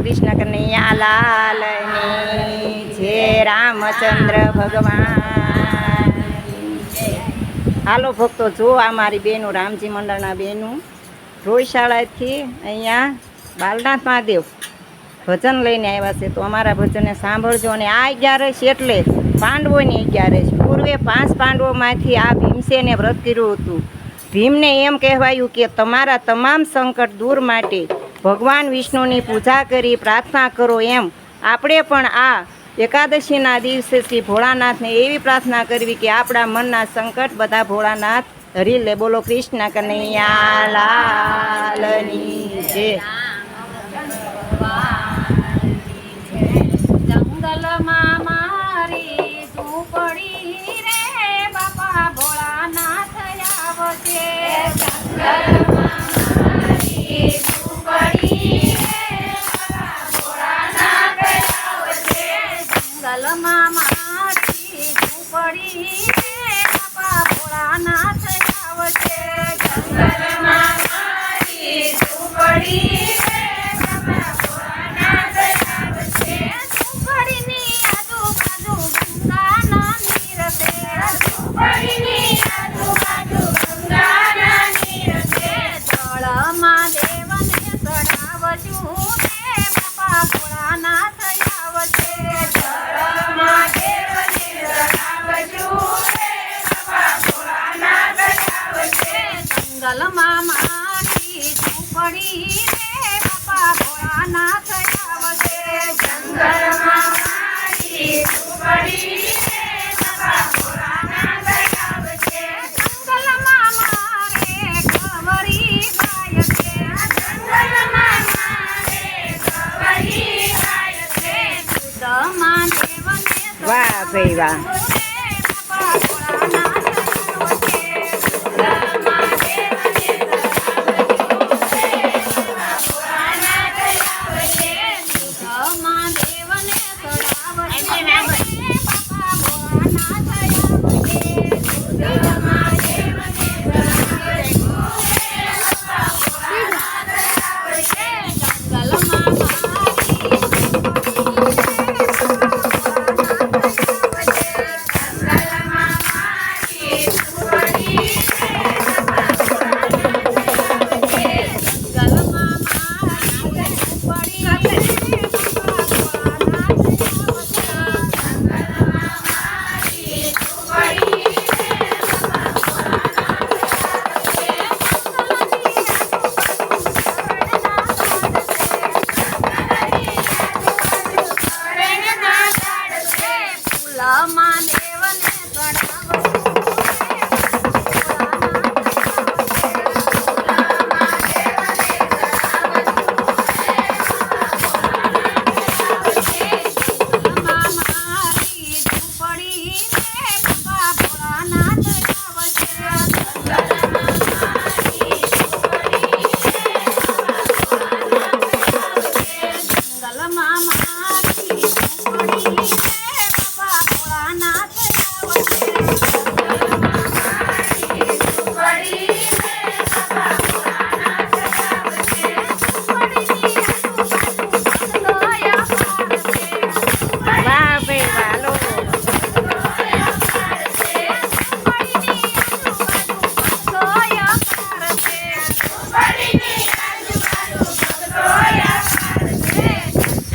કૃષ્ણ કનૈયા, લાલની જય, રામચંદ્ર ભગવાન. હાલો ભક્તો, જો આ મારી બેનું, રામજી મંડળના બેનું રોયશાળાથી અહીંયા બાલનાથ મહાદેવ ભજન લઈને આવ્યા છે. તો અમારા ભજનને સાંભળજો અને આ અગિયારસ એટલે પાંડવોની છે પૂર્વે પાંચ પાંડવોમાંથી આ ભીમસેને વ્રત કર્યું હતું. ભીમને એમ કહેવાયું કે તમારા તમામ સંકટ દૂર માટે ભગવાન વિષ્ણુની પૂજા કરી પ્રાર્થના કરો એમ. આપણે પણ આ એકાદશીના દિવસે શ્રી ભોળાનાથને એવી પ્રાર્થના કરવી કે આપણા મનના સંકટ બધા ભોળાનાથ હરી લે. બોલો કૃષ્ણ કનૈયા લાલની જય. જંગલમાં મારી ઝૂંપડી રે બાપા ભોળાનાથ આવશે જંગલમાં Ceiba. man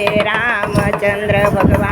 જય રામચંદ્ર ભગવાનની